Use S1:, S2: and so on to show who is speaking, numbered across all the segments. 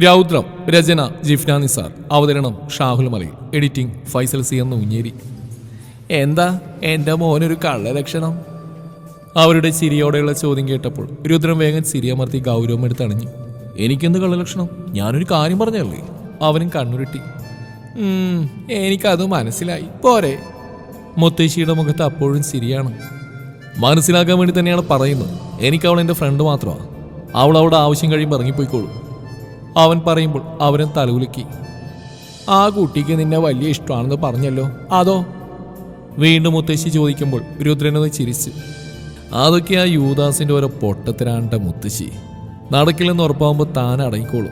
S1: രൗദ്രം രചന ജിഫ്ന നിസാർ. അവതരണം ഷാഹുൽ മലയിൽ. Editing Faisal C എന്ന ഉഞ്ഞേരി എന്താ എന്റെ മോനൊരു കള്ളലക്ഷണം അവരുടെ ചിരിയോടെയുള്ള ചോദ്യം കേട്ടപ്പോൾ രുദ്രം വേഗം ചിരിയമർത്തി ഗൗരവം എടുത്തണിഞ്ഞു എനിക്കെന്ത് കള്ളലക്ഷണം ഞാനൊരു കാര്യം പറഞ്ഞല്ലേ? അവനും കണ്ണുരുട്ടി. "ഉം, എനിക്കത് മനസ്സിലായി. പോരെ. മുത്തശ്ശിയുടെ മുഖത്ത് അപ്പോഴും ശരിയാണ് മനസ്സിലാക്കാൻ വേണ്ടി തന്നെയാണ് പറയുന്നത്. എനിക്ക് അവൾ എന്റെ ഫ്രണ്ട് മാത്രമാണ്. അവൾ അവളുടെ ആവശ്യം കഴിയുമ്പോൾ ഇറങ്ങിപ്പോയിക്കോളൂ. അവൻ പറയുമ്പോൾ അവനെ തലകുലുക്കി. ആ കുട്ടിക്ക് നിന്നെ വലിയ ഇഷ്ടമാണെന്ന് പറഞ്ഞല്ലോ. അതോ? വീണ്ടും മുത്തശ്ശി ചോദിക്കുമ്പോൾ രുദ്രനൊന്ന് ചിരിച്ച്. അതൊക്കെ ആ യൂദാസിന്റെ ഓരോ പൊട്ടത്തിനാണ്ട മുത്തശ്ശി. നടക്കില്ലെന്ന് ഉറപ്പാകുമ്പോൾ താൻ അടങ്ങിക്കോളും.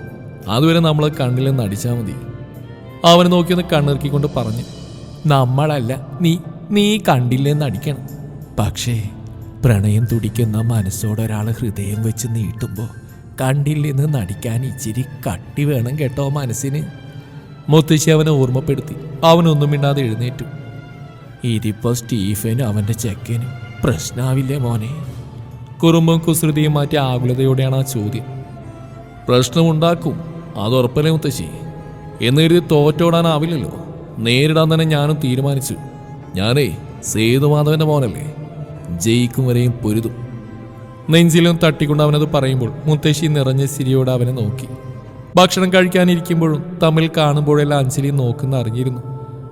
S1: അതുവരെ നമ്മളെ നിന്ന് അടിച്ചാൽ മതി. അവനെ നോക്കിയൊന്ന് കണ്ണിറക്കിക്കൊണ്ട് പറഞ്ഞു നമ്മളല്ല നീ നീ കണ്ടില്ലെന്ന് അടിക്കണം. പക്ഷേ പ്രണയം തുടിക്കുന്ന മനസ്സോടെ ഒരാൾ ഹൃദയം വെച്ച് നീട്ടുമ്പോൾ കണ്ടില്ലെന്ന് നടിക്കാൻ ഇച്ചിരി കട്ടി വേണം കേട്ടോ മനസ്സിന്. മുത്തശ്ശി അവനെ ഓർമ്മപ്പെടുത്തി. അവനൊന്നും മിണ്ടാതെ എഴുന്നേറ്റു. ഇതിപ്പോ സ്റ്റീഫനും അവന്റെ ചെക്കനും പ്രശ്നാവില്ലേ മോനെ? കുറുമ്പും കുസൃതിയും മാറ്റി ആകുലതയോടെയാണ് ആ ചോദ്യം. പ്രശ്നമുണ്ടാക്കും അത് ഉറപ്പല്ലേ മുത്തശ്ശി? എന്ന് കരുതി തോറ്റോടാനാവില്ലല്ലോ. നേരിടാൻ തന്നെ ഞാനും തീരുമാനിച്ചു. ഞാനേ സേതുമാധവന്റെ മോനല്ലേ? ജയിക്കും വരെയും പൊരുതും. നെഞ്ചിലും തട്ടിക്കൊണ്ട് അവനത് പറയുമ്പോൾ മുത്തശ്ശി നിറഞ്ഞ സിരിയോട് അവനെ നോക്കി. ഭക്ഷണം കഴിക്കാനിരിക്കുമ്പോഴും തമ്മിൽ കാണുമ്പോഴെല്ലാം അഞ്ജലി നോക്കുന്ന അറിഞ്ഞിരുന്നു.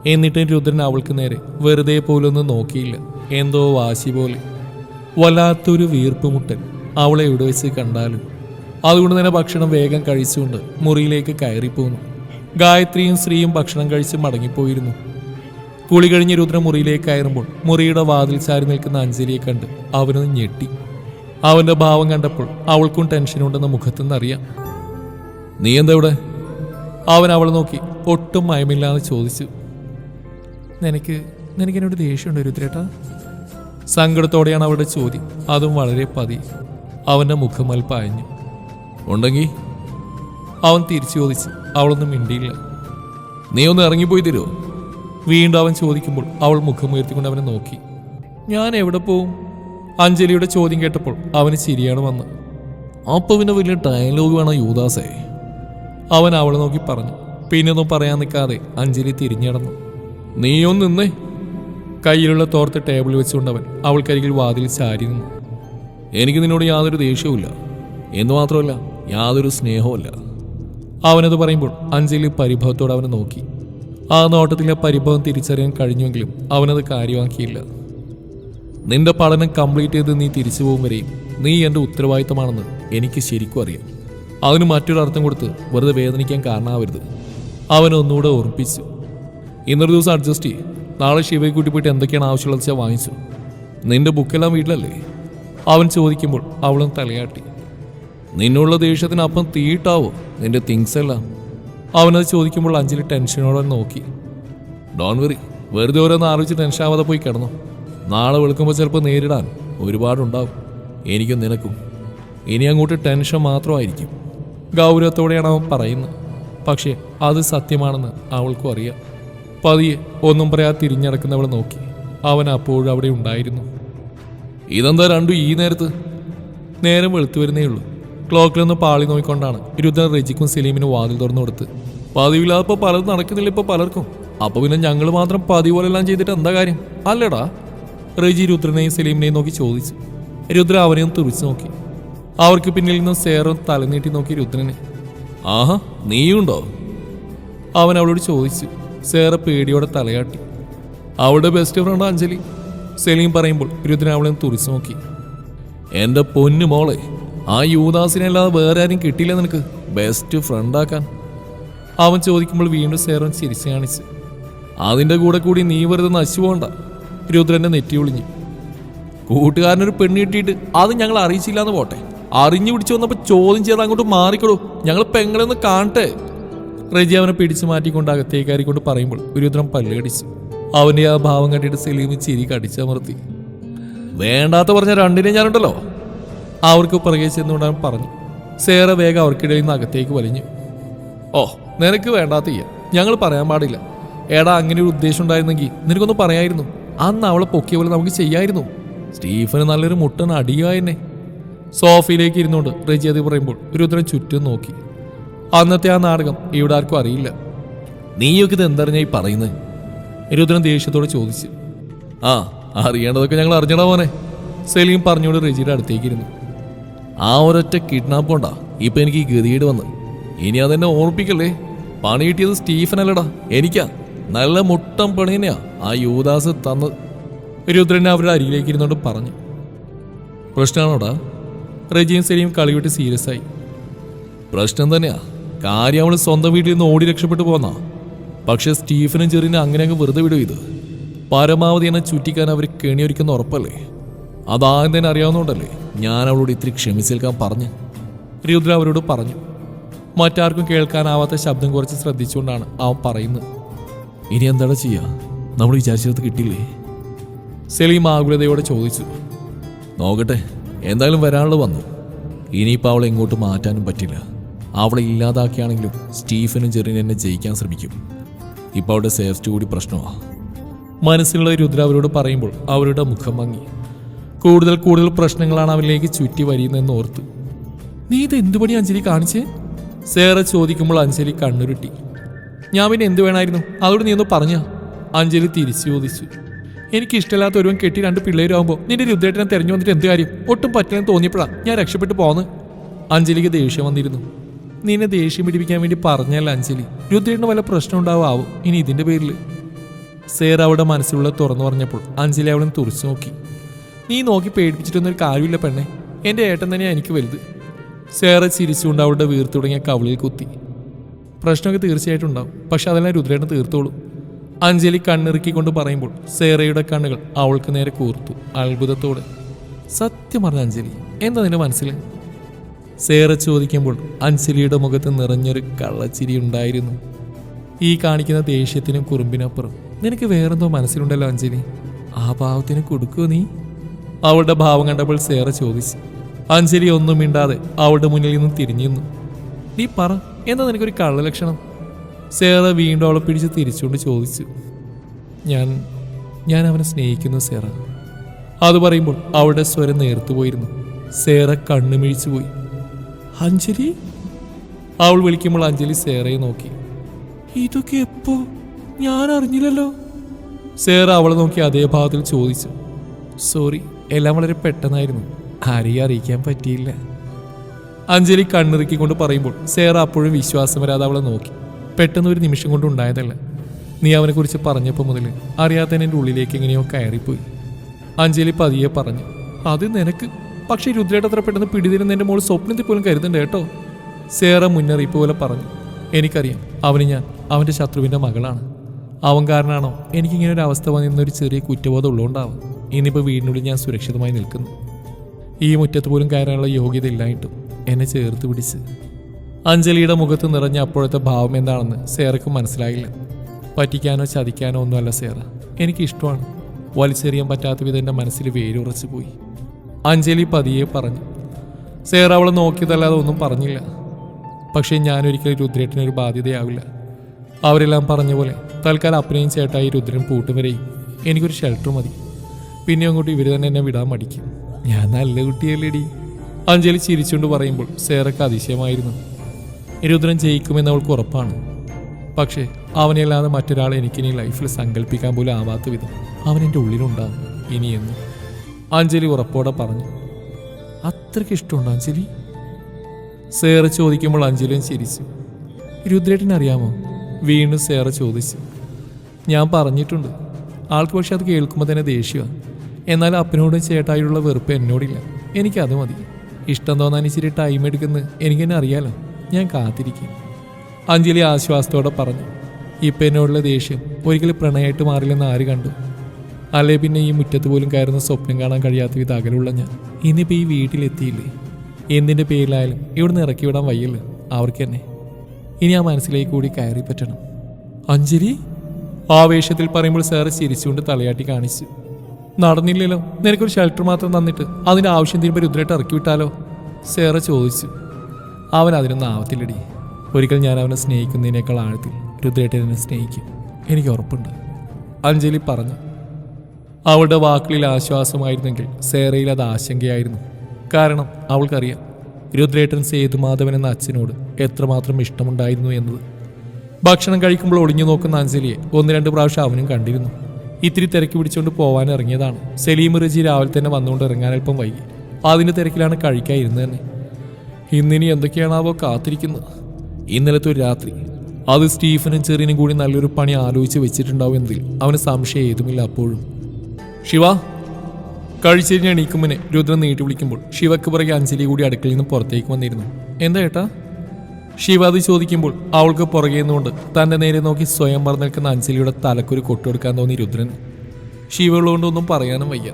S1: എന്നിട്ടും രുദ്രൻ അവൾക്ക് നേരെ വെറുതെ പോലൊന്നും നോക്കിയില്ല. എന്തോ വാശി പോലെ. വല്ലാത്തൊരു വീർപ്പുമുട്ടൽ അവളെ എവിടെ വെച്ച് കണ്ടാലും. അതുകൊണ്ട് തന്നെ ഭക്ഷണം വേഗം കഴിച്ചുകൊണ്ട് മുറിയിലേക്ക് കയറിപ്പോന്നു. ഗായത്രിയും ശ്രീയും ഭക്ഷണം കഴിച്ച് മടങ്ങിപ്പോയിരുന്നു. കുളി കഴിഞ്ഞ് രുദ്ര മുറിയിലേക്ക് കയറുമ്പോൾ മുറിയുടെ വാതിൽ ചാരി നിൽക്കുന്ന അഞ്ജലിയെ കണ്ട് അവനൊന്ന് ഞെട്ടി. അവന്റെ ഭാവം കണ്ടപ്പോൾ അവൾക്കും ടെൻഷനുണ്ടെന്ന് മുഖത്തുനിന്ന് അറിയാം നീ എന്താ ഇവിടെ? അവൻ അവളെ നോക്കി ഒട്ടും മയമില്ലാതെ ചോദിച്ചു. നിനക്ക് നിനക്ക് എന്നോട് ദേഷ്യമുണ്ടോ രുദ്രേട്ടാ? സങ്കടത്തോടെയാണ് അവളുടെ ചോദ്യം. അതും വളരെ പതി. അവന്റെ മുഖം അല്പായഞ്ഞു. ഉണ്ടെങ്കിൽ അവൻ തിരിച്ചു ചോദിച്ചു. അവളൊന്നും മിണ്ടിയില്ല. നീ ഒന്ന് ഇറങ്ങിപ്പോയി തരുമോ വീണ്ടും അവൻ ചോദിക്കുമ്പോൾ അവൾ മുഖം ഉയർത്തിക്കൊണ്ട് അവനെ നോക്കി. ഞാൻ എവിടെ പോവും? അഞ്ജലിയുടെ ചോദ്യം കേട്ടപ്പോൾ അവന് ചിരിയാണ് വന്ന് അപ്പൊ പിന്നെ വലിയ ഡയലോഗ് വേണം യൂദാസേ. അവൻ അവളെ നോക്കി പറഞ്ഞു. പിന്നെ ഒന്നും പറയാൻ നിൽക്കാതെ അഞ്ജലി തിരിഞ്ഞടന്നു നീയൊന്ന് നിന്നേ. കയ്യിലുള്ള തോർത്ത് ടേബിളിൽ വെച്ചുകൊണ്ട് അവൻ അവൾക്കരികിൽ വാതിൽ ചാരി നിന്നു. എനിക്ക് നിന്നോട് യാതൊരു ദേഷ്യവുമില്ല. എന്ന് മാത്രമല്ല യാതൊരു സ്നേഹവുമല്ല. അവനത് പറയുമ്പോൾ അഞ്ജലി പരിഭവത്തോടെ അവനെ നോക്കി. ആ നോട്ടത്തിലെ പരിഭവം തിരിച്ചറിയാൻ കഴിഞ്ഞുവെങ്കിലും അവനത് കാര്യമാക്കിയില്ല. നിന്റെ പഠനം കംപ്ലീറ്റ് ചെയ്ത് നീ തിരിച്ചു പോകും വരെയും നീ എന്റെ ഉത്തരവാദിത്തമാണെന്ന് എനിക്ക് ശരിക്കും അറിയാം. മറ്റൊരു അർത്ഥം കൊടുത്ത് വെറുതെ വേദനിക്കാൻ കാരണമാവരുത്. അവൻ ഒന്നുകൂടെ ഓർമ്മിപ്പിച്ചു. ഇന്നൊരു ദിവസം അഡ്ജസ്റ്റ് ചെയ്യും. നാളെ ശിവയെ കൂട്ടി പോയിട്ട് എന്തൊക്കെയാണ് ആവശ്യമുള്ളത് വെച്ചാൽ വാങ്ങിച്ചു. നിന്റെ ബുക്കെല്ലാം വീട്ടിലല്ലേ? അവൻ ചോദിക്കുമ്പോൾ അവളും തലയാട്ടി. നിന്നുള്ള ദേഷ്യത്തിന് അപ്പം തീയിട്ടാവോ നിന്റെ തിങ്സ് എല്ലാം. അവനത് ചോദിക്കുമ്പോൾ അഞ്ചിൽ ടെൻഷനോടെ നോക്കി. ഡോൺ വെറി വെറുതെ ഓരോന്ന് ആലോചിച്ച് ടെൻഷൻ ആവാതെ പോയി കിടന്നു. നാളെ വിളിക്കുമ്പോൾ ചിലപ്പോൾ നേരിടാൻ ഒരുപാടുണ്ടാവും. എനിക്കും നിനക്കും. ഇനി അങ്ങോട്ട് ടെൻഷൻ മാത്രമായിരിക്കും. ഗൗരവത്തോടെയാണ് അവൻ പറയുന്നത്. പക്ഷേ അത് സത്യമാണെന്ന് അവൾക്കും അറിയാം. പതിയെ ഒന്നും പറയാതെ തിരിഞ്ഞടക്കുന്നവൾ നോക്കി. അവൻ അപ്പോഴും അവിടെ ഉണ്ടായിരുന്നു. ഇതെന്താ രണ്ടും ഈ നേരത്ത്? നേരം വെളുത്തു വരുന്നേ ഉള്ളൂ. ക്ലോക്കിൽ ക്ലോക്കിലൊന്ന് പാളി നോക്കിക്കൊണ്ടാണ് രുദ്രൻ റെജിക്കും സലീമിനും വാതിൽ തുറന്നു കൊടുത്ത്. പതിവില്ലാതെ ഇപ്പോൾ പലതും നടക്കുന്നില്ല ഇപ്പോൾ പലർക്കും. അപ്പോൾ പിന്നെ ഞങ്ങൾ മാത്രം പതിവ് പോലെല്ലാം ചെയ്തിട്ട് എന്താ കാര്യം? അല്ലടാ. റെജി രുദ്രനെയും സലീമിനെയും നോക്കി ചോദിച്ചു. രുദ്ര അവനെയും തുറിച്ചു നോക്കി. അവർക്ക് പിന്നിൽ നിന്ന് സേറും തലനീട്ടി നോക്കി രുദ്രനെ. ആഹാ നീയുണ്ടോ? അവൻ അവളോട് ചോദിച്ചു. സേറ പേടിയോടെ തലയാട്ടി. അവളുടെ ബെസ്റ്റ് ഫ്രണ്ട് അഞ്ജലി. സലീം പറയുമ്പോൾ രുദ്രൻ അവളെ തുറിച്ചു നോക്കി. എന്റെ പൊന്നു മോളെ ആ യൂദാസിനെ അല്ലാതെ വേറെ ആരും കിട്ടിയില്ല നിനക്ക്. ബെസ്റ്റ് ഫ്രണ്ടാക്കാൻ അവൻ ചോദിക്കുമ്പോൾ വീണ്ടും സേറൻ ചിരിച്ചു കാണിച്ചു. അതിന്റെ കൂടെ കൂടി നീ വെറുതെ നശിച്ചു പോകണ്ട. രുദ്രന്റെ നെറ്റി ഒളിഞ്ഞു. കൂട്ടുകാരനൊരു പെണ്ണ് കിട്ടിയിട്ട് അത് ഞങ്ങൾ അറിയിച്ചില്ല എന്ന് പോട്ടെ. അറിഞ്ഞു പിടിച്ചു വന്നപ്പോൾ ചോദ്യം ചെയ്ത് അങ്ങോട്ട് മാറിക്കടൂ ഞങ്ങൾ പെങ്ങളെ ഒന്ന് കാണട്ടെ. റജി അവനെ പിടിച്ചു മാറ്റിക്കൊണ്ട് അകത്തേക്കാരി കൊണ്ട് പറയുമ്പോൾ രുദ്രൻ പല്ലുകടിച്ചു അവന്റെ ആ ഭാവം കണ്ടിട്ട് സലീം ചിരി കടിച്ചമർത്തി വേണ്ടാത്ത പറഞ്ഞ രണ്ടിനെ ഞാനുണ്ടല്ലോ. അവർക്ക് പുറകെ ചെന്നുകൊണ്ട് അവൻ പറഞ്ഞു. സേറ വേഗം അവർക്കിടയിൽ നിന്ന് അകത്തേക്ക് വലിഞ്ഞു. ഓ നിനക്ക് വേണ്ടാത്ത ഞങ്ങൾ പറയാൻ പാടില്ല. എടാ അങ്ങനെ ഒരു ഉദ്ദേശം ഉണ്ടായിരുന്നെങ്കിൽ നിനക്കൊന്ന് പറയായിരുന്നു. അന്ന് അവളെ പൊക്കിയ പോലെ നമുക്ക് ചെയ്യായിരുന്നു. സ്റ്റീഫന് നല്ലൊരു മുട്ടൻ അടിയായെന്നെ. സോഫയിലേക്ക് ഇരുന്നുകൊണ്ട് റെജി അത് പറയുമ്പോൾ രുദ്രൻ ചുറ്റും നോക്കി. അന്നത്തെ ആ നാടകം ഇവിടെ ആർക്കും അറിയില്ല. നീയൊക്കെ ഇത് എന്തറിഞ്ഞായി പറയുന്നത് രുദ്രൻ ദേഷ്യത്തോടെ ചോദിച്ചു. ആ അറിയേണ്ടതൊക്കെ ഞങ്ങൾ അറിഞ്ഞടാ മോനെ. സലീം പറഞ്ഞുകൊണ്ട് അടുത്തേക്ക് ഇരുന്നു. ആ ഒരൊറ്റ കിഡ്നാപ്പ് കൊണ്ടാ ഇപ്പൊ എനിക്ക് ഈ ഗതികേട് വന്ന് ഇനി അതെന്നെ ഓർപ്പിക്കല്ലേ? പണി കിട്ടിയത് സ്റ്റീഫൻ അല്ലടാ എനിക്കാ. നല്ല മുട്ടം പണിനെയാ ആ യുവദാസ് തന്നത് രുദ്രൻ അവരുടെ അരികിലേക്ക് ഇരുന്നോണ്ട് പറഞ്ഞു. പ്രശ്നമാണോടാ? റജിയും സലീം കളിവിട്ട് സീരിയസ് ആയി. പ്രശ്നം തന്നെയാ. കാര്യം അവൾ സ്വന്തം വീട്ടിൽ നിന്ന് ഓടി രക്ഷപ്പെട്ടു പോന്നാ. പക്ഷെ സ്റ്റീഫനും ചെറിനും അങ്ങനെ അങ്ങ് വെറുതെ വിടും ഇത്? പരമാവധി എന്നെ ചുറ്റിക്കാൻ അവർ കെണിയൊരുക്കുന്ന ഉറപ്പല്ലേ? അതാദ്യം തന്നെ അറിയാവുന്നതുകൊണ്ടല്ലേ ഞാൻ അവളോട് ഇത്തിരി ക്ഷമിച്ചേൽക്കാൻ പറഞ്ഞു. രുദ്ര അവരോട് പറഞ്ഞു. മറ്റാർക്കും കേൾക്കാനാവാത്ത ശബ്ദം കുറച്ച് ശ്രദ്ധിച്ചുകൊണ്ടാണ് അവൻ പറയുന്നത്. ഇനി എന്താണ് ചെയ്യുക നമ്മൾ വിചാരിച്ചത് കിട്ടില്ലേ സലീം ആകുലതയോടെ ചോദിച്ചു. നോക്കട്ടെ എന്തായാലും വരാനുള്ളത് വന്നു. ഇനിയിപ്പോൾ അവളെ എങ്ങോട്ട് മാറ്റാനും പറ്റില്ല. അവളെ ഇല്ലാതാക്കിയാണെങ്കിലും സ്റ്റീഫനും ജെറിനും എന്നെ ജയിക്കാൻ ശ്രമിക്കും. ഇപ്പോൾ അവളുടെ സേഫ്റ്റി കൂടി പ്രശ്നമാണ് മനസ്സിലുള്ള രുദ്ര അവരോട് പറയുമ്പോൾ അവരുടെ മുഖം മങ്ങി. കൂടുതൽ കൂടുതൽ പ്രശ്നങ്ങളാണ് അവരിലേക്ക് ചുറ്റി വരിയുന്നതെന്ന് ഓർത്ത്. നീ ഇത് എന്തുപടി അഞ്ജലി കാണിച്ചേ? സേറെ ചോദിക്കുമ്പോൾ അഞ്ജലി കണ്ണുരുട്ടി. ഞാൻ പിന്നെ എന്ത് വേണമായിരുന്നു അതോട് നീ ഒന്ന് പറഞ്ഞാ. അഞ്ജലി തിരിച്ചു ചോദിച്ചു. എനിക്ക് ഇഷ്ടമില്ലാത്ത ഒരുവൻ കെട്ടി രണ്ട് പിള്ളേരാകുമ്പോൾ നിന്റെ രുദ്രേട്ടനെ തെരഞ്ഞു വന്നിട്ട് എന്ത് കാര്യം? ഒട്ടും പറ്റില്ലെന്ന് തോന്നിയപ്പോഴാണ് ഞാൻ രക്ഷപ്പെട്ടു പോന്ന്. അഞ്ജലിക്ക് ദേഷ്യം വന്നിരുന്നു. നിന്നെ ദേഷ്യം പിടിപ്പിക്കാൻ വേണ്ടി പറഞ്ഞല്ല അഞ്ജലി. രുദ്രേട്ടന് വല്ല പ്രശ്നം ഉണ്ടാവും ഇനി ഇതിന്റെ പേരിൽ സേർ അവളുടെ മനസ്സിലുള്ള തുറന്നു പറഞ്ഞപ്പോൾ അഞ്ജലി അവളെ തുറച്ചു നോക്കി. നീ നോക്കി പേടിപ്പിച്ചിട്ടൊന്നും ഒരു കാര്യമില്ല പെണ്ണെ. എന്റെ ഏട്ടൻ തന്നെയാണ് എനിക്ക് വലുത്. സേറ ചിരിച്ചുകൊണ്ട് അവളുടെ വീർത്തു തുടങ്ങിയ കവളിൽ കുത്തി. പ്രശ്നമൊക്കെ തീർച്ചയായിട്ടും ഉണ്ടാവും. പക്ഷെ അതെല്ലാം രുദ്രേട്ടൻ തീർത്തോളൂ. അഞ്ജലി കണ്ണിറുക്കിക്കൊണ്ട് പറയുമ്പോൾ സേറയുടെ കണ്ണുകൾ അവൾക്ക് നേരെ കൂർത്തു അത്ഭുതത്തോടെ. സത്യം പറഞ്ഞ അഞ്ജലി എന്താ നിന്റെ മനസ്സിൽ സേറ ചോദിക്കുമ്പോൾ അഞ്ജലിയുടെ മുഖത്ത് നിറഞ്ഞൊരു കള്ളച്ചിരി ഉണ്ടായിരുന്നു. ഈ കാണിക്കുന്ന ദേഷ്യത്തിനും കുറുമ്പിനപ്പുറം നിനക്ക് വേറെന്തോ മനസ്സിലുണ്ടല്ലോ അഞ്ജലി? ആ ഭാവത്തിന് കൊടുക്കുമോ നീ. അവളുടെ ഭാവം കണ്ടപ്പോൾ സേറ ചോദിച്ചു. അഞ്ജലി ഒന്നും മിണ്ടാതെ അവളുടെ മുന്നിൽ നിന്നും തിരിഞ്ഞു നീ പറ എന്താ നിനക്കൊരു കള്ള ലക്ഷണം? സേറ വീണ്ടും അവളെ പിടിച്ച് തിരിച്ചുകൊണ്ട് ചോദിച്ചു. ഞാൻ ഞാൻ അവനെ സ്നേഹിക്കുന്നു സേറ. അത് പറയുമ്പോൾ അവളുടെ സ്വരം നേർത്തു പോയിരുന്നു. സേറ കണ്ണുമിഴിച്ചു പോയി. അഞ്ജലി? അവൾ വിളിക്കുമ്പോൾ അഞ്ജലി സേറയെ നോക്കി. ഇതൊക്കെ എപ്പോ? ഞാൻ അറിഞ്ഞില്ലല്ലോ. സേറ അവളെ നോക്കി അതേ ഭാഗത്തിൽ ചോദിച്ചു. സോറി എല്ലാം വളരെ പെട്ടെന്നായിരുന്നു. ആരെയും അറിയിക്കാൻ പറ്റിയില്ല. അഞ്ജലി കണ്ണിറുക്കിക്കൊണ്ട് പറയുമ്പോൾ സേറ അപ്പോഴും വിശ്വാസം വരാതെ അവളെ നോക്കി. പെട്ടെന്ന് ഒരു നിമിഷം കൊണ്ട് ഉണ്ടായതല്ല. നീ അവനെക്കുറിച്ച് പറഞ്ഞപ്പോൾ മുതൽ അറിയാത്ത എന്റെ ഉള്ളിലേക്ക് എങ്ങനെയോ കയറിപ്പോയി. അഞ്ജലി പതിയെ പറഞ്ഞു അത് നിനക്ക്. പക്ഷേ രുദ്രയുടെ അത്ര പെട്ടെന്ന് പിടിതിരുന്ന എന്റെ മോൾ സ്വപ്നത്തിൽ പോലും കരുതണ്ട കേട്ടോ. സേറ മുന്നറിയിപ്പ് പോലെ പറഞ്ഞു എനിക്കറിയാം അവന് ഞാൻ അവന്റെ ശത്രുവിന്റെ മകളാണ്. അവൻ കാരണമാണോ എനിക്കിങ്ങനെ ഒരു അവസ്ഥ വന്നിരുന്നൊരു ചെറിയ കുറ്റബോധം ഉള്ളതുകൊണ്ടാവും ഇനിയിപ്പോൾ വീടിനുള്ളിൽ ഞാൻ സുരക്ഷിതമായി നിൽക്കുന്നു. ഈ മുറ്റത്ത് പോലും കയറാനുള്ള യോഗ്യത ഇല്ലായിട്ടും. എന്നെ ചേർത്ത് പിടിച്ച്. അഞ്ജലിയുടെ മുഖത്ത് നിറഞ്ഞ അപ്പോഴത്തെ ഭാവം എന്താണെന്ന് സേറയ്ക്ക് മനസ്സിലായില്ല. പറ്റിക്കാനോ ചതിക്കാനോ ഒന്നുമല്ല സേറ. എനിക്കിഷ്ടമാണ്. വലിച്ചെറിയാൻ പറ്റാത്ത വിധം എന്റെ മനസ്സിൽ വേരുറച്ചു പോയി. അഞ്ജലി പതിയെ പറഞ്ഞു. സേറ അവളെ നോക്കിയതല്ലാതെ ഒന്നും പറഞ്ഞില്ല. പക്ഷേ ഞാനൊരിക്കലും രുദ്രേട്ടനൊരു ബാധ്യതയാവില്ല. അവരെല്ലാം പറഞ്ഞ പോലെ തൽക്കാലം അപ്പനെയും ചേട്ടായി രുദ്രൻ പൂട്ടുവരെയും എനിക്കൊരു ഷെൽട്ടർ മതി. പിന്നെ അങ്ങോട്ട് ഇവർ തന്നെ എന്നെ വിടാൻ മടിക്കും. ഞാൻ നല്ല കുട്ടിയല്ലേടി. അഞ്ജലി ചിരിച്ചുകൊണ്ട് പറയുമ്പോൾ സേറക്ക് അതിശയമായിരുന്നു. രുദ്രൻ ജയിക്കുമെന്ന് അവൾക്ക് ഉറപ്പാണ്. പക്ഷേ അവനെയല്ലാതെ മറ്റൊരാൾ എനിക്കിനി ലൈഫിൽ സങ്കല്പിക്കാൻ പോലും ആവാത്ത വിധം അവൻ എന്റെ ഉള്ളിലുണ്ടാകും ഇനിയെന്ന് അഞ്ജലി ഉറപ്പോടെ പറഞ്ഞു. അത്രയ്ക്ക് ഇഷ്ടമുണ്ടോ അഞ്ജലി? സേറ ചോദിക്കുമ്പോൾ അഞ്ജലിയും ചിരിച്ചു. രുദ്രേട്ടൻ അറിയാമോ? വീണ്ടും സേറ ചോദിച്ചു. ഞാൻ പറഞ്ഞിട്ടുണ്ട്. ആൾക്ക് പക്ഷെ അത് കേൾക്കുമ്പോൾ തന്നെ ദേഷ്യമാണ് എന്നാൽ അപ്പനോടും ചേട്ടായുള്ള വെറുപ്പ് എന്നോടില്ല. എനിക്കത് മതി. ഇഷ്ടം തോന്നാൻ ഇച്ചിരി ടൈം എടുക്കുന്നത് എനിക്കെന്നെ അറിയാലോ. ഞാൻ കാത്തിരിക്കും. അഞ്ജലി ആശ്വാസത്തോടെ പറഞ്ഞു ഇപ്പം എന്നോടുള്ള ദേഷ്യം ഒരിക്കലും പ്രണയമായിട്ട് മാറില്ലെന്ന് ആര് കണ്ടു? അല്ലേ പിന്നെ ഈ മുറ്റത്ത് പോലും കയറുന്ന സ്വപ്നം കാണാൻ കഴിയാത്ത വിധ അകലുള്ള ഞാൻ? ഇന്നിപ്പോൾ ഈ വീട്ടിലെത്തിയില്ലേ? എന്തിന്റെ പേരിലായാലും ഇവിടുന്ന് ഇറക്കി വിടാൻ വയ്യല്ലോ അവർക്ക് തന്നെ ഇനി ആ മനസ്സിലേക്ക് കൂടി കയറി പറ്റണം അഞ്ജലി? ആവേശത്തിൽ പറയുമ്പോൾ സാറ് ചിരിച്ചുകൊണ്ട് തലയാട്ടി കാണിച്ചു. നടന്നില്ലല്ലോ. നിനക്കൊരു ഷെൽട്ടർ മാത്രം തന്നിട്ട് അതിന്റെ ആവശ്യം തീരുമ്പോൾ രുദ്രയിട്ട് ഇറക്കി വിട്ടാലോ സേറ ചോദിച്ചു. അവൻ അതിനൊന്നും ആവത്തില്ലടി. ഒരിക്കൽ ഞാൻ അവനെ സ്നേഹിക്കുന്നതിനേക്കാൾ ആഴത്തിൽ രുദ്രേട്ടൻ എന്നെ സ്നേഹിക്കും. എനിക്ക് ഉറപ്പുണ്ട്. അഞ്ജലി പറഞ്ഞു. അവളുടെ വാക്കുകളിൽ ആശ്വാസമായിരുന്നെങ്കിൽ സേറയിൽ അത് ആശങ്കയായിരുന്നു. കാരണം അവൾക്കറിയാം രുദ്രേട്ടൻ സേതുമാധവൻ എന്ന അച്ഛനോട് എത്രമാത്രം ഇഷ്ടമുണ്ടായിരുന്നു എന്നത്. ഭക്ഷണം കഴിക്കുമ്പോൾ ഒളിഞ്ഞു നോക്കുന്ന അഞ്ജലിയെ ഒന്ന് രണ്ട് പ്രാവശ്യം അവനും കണ്ടിരുന്നു. ഇത്തിരി തിരക്ക് പിടിച്ചുകൊണ്ട് പോകാൻ ഇറങ്ങിയതാണ്. സലീം റജി രാവിലെ തന്നെ വന്നുകൊണ്ട് ഇറങ്ങാൻ അല്പം വൈകി. അതിന്റെ തിരക്കിലാണ് കഴിക്കാതിരുന്നത് തന്നെ. ഇന്നിനി എന്തൊക്കെയാണാവോ കാത്തിരിക്കുന്നത്. ഇന്നലത്തെ ഒരു രാത്രി. അത് സ്റ്റീഫനും ചെറിയനും കൂടി നല്ലൊരു പണി ആലോചിച്ച് വെച്ചിട്ടുണ്ടാവും എന്നതിൽ അവന് സംശയം ഏതുമില്ല അപ്പോഴും. ശിവ കഴിച്ചിരിഞ്ഞ എണീക്കുമ്പനെ രുദ്രൻ നീട്ടി വിളിക്കുമ്പോൾ ശിവക്ക് പുറകെ അഞ്ജലി കൂടി അടുക്കളയിൽ നിന്ന് പുറത്തേക്ക് വന്നിരുന്നു. എന്താ ഏട്ടാ? ശിവ അത് ചോദിക്കുമ്പോൾ അവൾക്ക് പുറകെ നിന്നുകൊണ്ട് തന്റെ നേരെ നോക്കി സ്വയം മറന്നു നിൽക്കുന്ന അഞ്ജലിയുടെ തലക്കൊരു കൊട്ടുകൊടുക്കാൻ തോന്നി രുദ്രൻ. ശിവളുകൊണ്ടൊന്നും പറയാനും വയ്യ.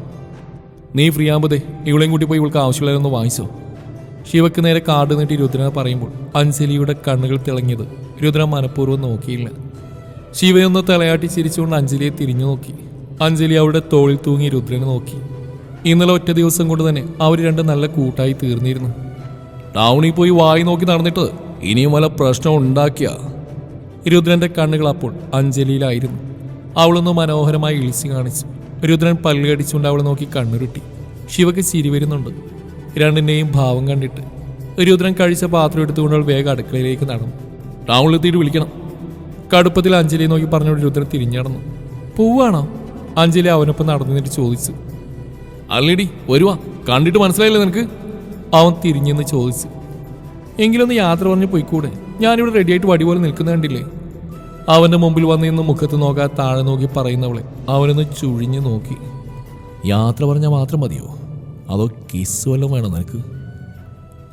S1: നീ ഫ്രീ ആകുമ്പോതേ ഇവളെയും കൂട്ടി പോയി ഇവൾക്ക് ആവശ്യമുള്ളതെന്ന് വാങ്ങിച്ചോ. ശിവക്ക് നേരെ കാർഡ് നീട്ടി രുദ്രനെ പറയുമ്പോൾ അഞ്ജലിയുടെ കണ്ണുകൾ തിളങ്ങിയത് രുദ്രൻ മനഃപൂർവം നോക്കിയില്ല. ശിവയൊന്ന് തലയാട്ടി ചിരിച്ചുകൊണ്ട് അഞ്ജലിയെ തിരിഞ്ഞു നോക്കി. അഞ്ജലി അവളുടെ തോളിൽ തൂങ്ങി രുദ്രനെ നോക്കി. ഇന്നലെ ഒറ്റ ദിവസം കൊണ്ട് തന്നെ അവർ രണ്ട് നല്ല കൂട്ടായി തീർന്നിരുന്നു. ടൗണിൽ പോയി വായി നോക്കി നടന്നിട്ട് ഇനിയും വല്ല പ്രശ്നം ഉണ്ടാക്കിയ? രുദ്രന്റെ കണ്ണുകൾ അപ്പോൾ അഞ്ജലിയിലായിരുന്നു. അവളൊന്ന് മനോഹരമായി ഇളിച്ചു കാണിച്ചു. രുദ്രൻ പല്ലുകടിച്ചുകൊണ്ട് അവളെ നോക്കി കണ്ണുരുട്ടി. ശിവക്ക് ചിരി വരുന്നുണ്ട്. രണ്ടിന്റെയും ഭാവം കണ്ടിട്ട്. രുദ്രൻ കഴിച്ച പാത്രം എടുത്തുകൊണ്ട് അവൾ വേഗം അടുക്കളയിലേക്ക് നടന്നു. ടൗണിലെത്തിയിട്ട് വിളിക്കണം. കടുപ്പത്തിൽ അഞ്ജലിയെ നോക്കി പറഞ്ഞുകൊണ്ട് രുദ്രൻ തിരിഞ്ഞടന്നു പോവാണോ? അഞ്ജലി അവനൊപ്പം നടന്നു നിന്നിട്ട് ചോദിച്ചു. അല്ലടി വരുവാ. കണ്ടിട്ട് മനസ്സിലായില്ലേ നിനക്ക്? അവൻ തിരിഞ്ഞെന്ന് ചോദിച്ചു. എങ്കിലൊന്ന് യാത്ര പറഞ്ഞ് പോയിക്കൂടെ? ഞാനിവിടെ റെഡിയായിട്ട് വടി പോലെ നിൽക്കുന്ന കണ്ടില്ലേ? അവന്റെ മുമ്പിൽ വന്ന് ഇന്ന് മുഖത്ത് നോക്കാൻ താഴെ നോക്കി പറയുന്നവളെ. അവനൊന്ന് ചുഴിഞ്ഞു നോക്കി. യാത്ര പറഞ്ഞാൽ മാത്രം മതിയോ? അതോ കിസ് വല്ലതും വേണോ നിനക്ക്?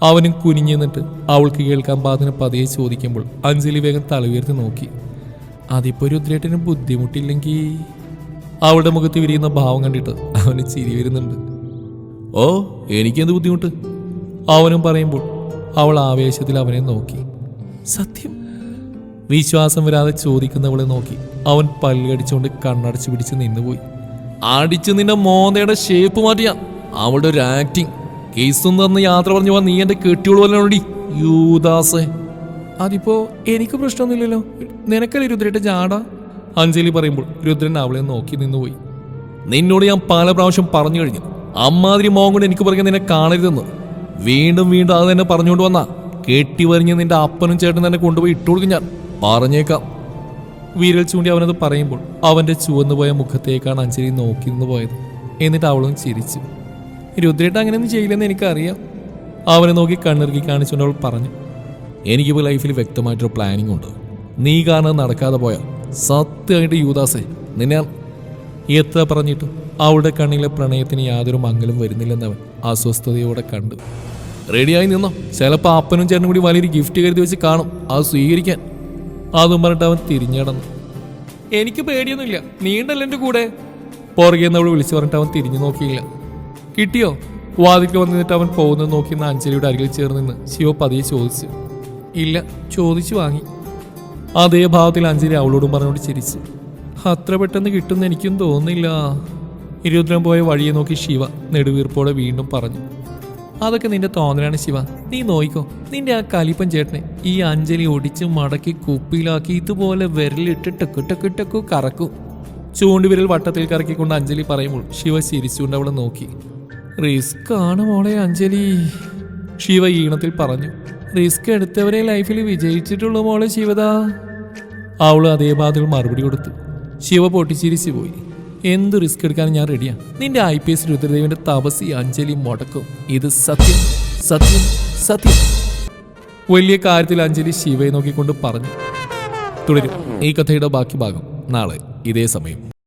S1: അവനും കുനിഞ്ഞു നിന്നിട്ട് അവൾക്ക് കേൾക്കാൻ പാതിന് പതിയെ ചോദിക്കുമ്പോൾ അഞ്ജലി വേഗം തല നോക്കി. നോക്കി അതിപ്പോ ഉദ്രേട്ടിന് ബുദ്ധിമുട്ടില്ലെങ്കിൽ അവളുടെ മുഖത്ത് വിരിയുന്ന ഭാവം കണ്ടിട്ട് അവന് ചിരി വരുന്നുണ്ട്. ഓ എനിക്കെന്ത് ബുദ്ധിമുട്ട്? അവനും പറയുമ്പോൾ അവൾ ആവേശത്തിൽ അവനെ നോക്കി. സത്യം? വിശ്വാസം വരാതെ ചോദിക്കുന്നവളെ നോക്കി. അവൻ പല്ലടിച്ചുകൊണ്ട് കണ്ണടച്ചു പിടിച്ച് നിന്നുപോയി. അടിച്ച് നിന്റെ മോന്തയുടെ ഷേപ്പ് മാറ്റിയ. അവളുടെ ഒരു ആക്ടിങ് കേസും തന്ന് യാത്ര പറഞ്ഞു പോവാൻ നീ എന്റെ കെട്ടിയോളൂടി യൂദാസ് യൂദാസേ. അതിപ്പോ എനിക്ക് പ്രശ്നമൊന്നുമില്ലല്ലോ. നിനക്കല്ല രുദ്രയുടെ ജാട? അഞ്ജലി പറയുമ്പോൾ രുദ്രൻ അവളെ നോക്കി നിന്നുപോയി. നിന്നോട് ഞാൻ പല പ്രാവശ്യം പറഞ്ഞു കഴിഞ്ഞു. അമ്മാതിരി മോൻ കൊണ്ട് എനിക്ക് പറയുക നിന്നെ കാണരുതെന്ന്. വീണ്ടും വീണ്ടും അത് തന്നെ പറഞ്ഞുകൊണ്ട് വന്ന. കെട്ടി വരിഞ്ഞ് നിന്റെ അപ്പനും ചേട്ടനും തന്നെ കൊണ്ടുപോയി ഇട്ടുകൊടുക്കും ഞാൻ. പറഞ്ഞേക്കാം. വീരൽ ചൂണ്ടി അവനത് പറയുമ്പോൾ അവന്റെ ചുവന്നുപോയ മുഖത്തേക്കാണ് അഞ്ജലി നോക്കി നിന്ന് പോയത്. എന്നിട്ട് അവളും ചിരിച്ചു. രുദ്രേട്ട അങ്ങനെയൊന്നും ചെയ്യില്ലെന്ന് എനിക്കറിയാം. അവനെ നോക്കി കണ്ണിറുക്കി കാണിച്ചുകൊണ്ട് അവൾ പറഞ്ഞു എനിക്കിപ്പോൾ ലൈഫിൽ വ്യക്തമായിട്ടൊരു പ്ലാനിങ് ഉണ്ട്. നീ കാരണം നടക്കാതെ പോയാൽ സത്യമായിട്ട് യൂദാസേ നിന്നെ എത്ര പറഞ്ഞിട്ടും അവളുടെ കണ്ണിലെ പ്രണയത്തിന് യാതൊരു മംഗലും വരുന്നില്ലെന്നവൻ അസ്വസ്ഥതയോടെ കണ്ടു. റെഡിയായി നിന്നോ? ചിലപ്പോൾ അപ്പനും ചേട്ടനും കൂടി വലിയൊരു ഗിഫ്റ്റ് കരുതി വെച്ച് കാണും. അത് സ്വീകരിക്കാൻ. അതും പറഞ്ഞിട്ട് അവൻ തിരിഞ്ഞടന്നു. എനിക്ക് പേടിയൊന്നുമില്ല. നീണ്ടല്ല എന്റെ കൂടെ? പുറകെ നിന്ന് അവൾ വിളിച്ചു പറഞ്ഞിട്ട് അവൻ തിരിഞ്ഞു നോക്കിയില്ല. കിട്ടിയോ? വാതിക്ക് വന്നിട്ട് അവൻ പോകുന്നത് നോക്കി നിന്ന് അഞ്ജലിയുടെ അരികിൽ ചേർന്ന് നിന്ന് ശിവ പതിയെ ചോദിച്ചു. ഇല്ല ചോദിച്ചു വാങ്ങി. അതേ ഭാവത്തിൽ അഞ്ജലി അവളോടും പറഞ്ഞോട് ചിരിച്ചു. അത്ര പെട്ടെന്ന് കിട്ടുമെന്ന് എനിക്കും തോന്നുന്നില്ല. ഇരുപത്തിരം പോയ വഴിയെ നോക്കി ശിവ നെടുവീർപ്പോടെ വീണ്ടും പറഞ്ഞു. അതൊക്കെ നിന്റെ തോന്നലാണ് ശിവ. നീ നോയിക്കോ. നിന്റെ ആ കലിപ്പൻ ചേട്ടനെ ഈ അഞ്ജലി ഒടിച്ച് മടക്കി കുപ്പിയിലാക്കി ഇതുപോലെ വിരലിട്ട് ടെക്കു ടെക്കു ടക്ക് കറക്കും. ചൂണ്ടുവിരൽ വട്ടത്തിൽ കറക്കിക്കൊണ്ട് അഞ്ജലി പറയുമ്പോൾ ശിവ ചിരിച്ചുകൊണ്ട് അവളെ നോക്കി. റിസ്ക് ആണ് മോളെ അഞ്ജലി. ശിവ ഈണത്തിൽ പറഞ്ഞു. റിസ്ക് എടുത്തവരെ ലൈഫിൽ വിജയിച്ചിട്ടുള്ളൂ മോളെ ശിവദാ. അവൾ അതേ ബാധകൾ മറുപടി കൊടുത്തു. ശിവ പൊട്ടിച്ചിരിച്ചു പോയി എന്ത് റിസ്ക് എടുക്കാനും ഞാൻ റെഡിയാ നിന്റെ ഐ പി എസ് രുദ്രദേവിന്റെ തപസി അഞ്ജലി മുടക്കും. ഇത് സത്യം സത്യം സത്യം. വലിയ കാര്യത്തിൽ അഞ്ജലി ശിവയെ നോക്കിക്കൊണ്ട് പറഞ്ഞു. തുടരും. ഈ കഥയുടെ ബാക്കി ഭാഗം നാളെ ഇതേ സമയം.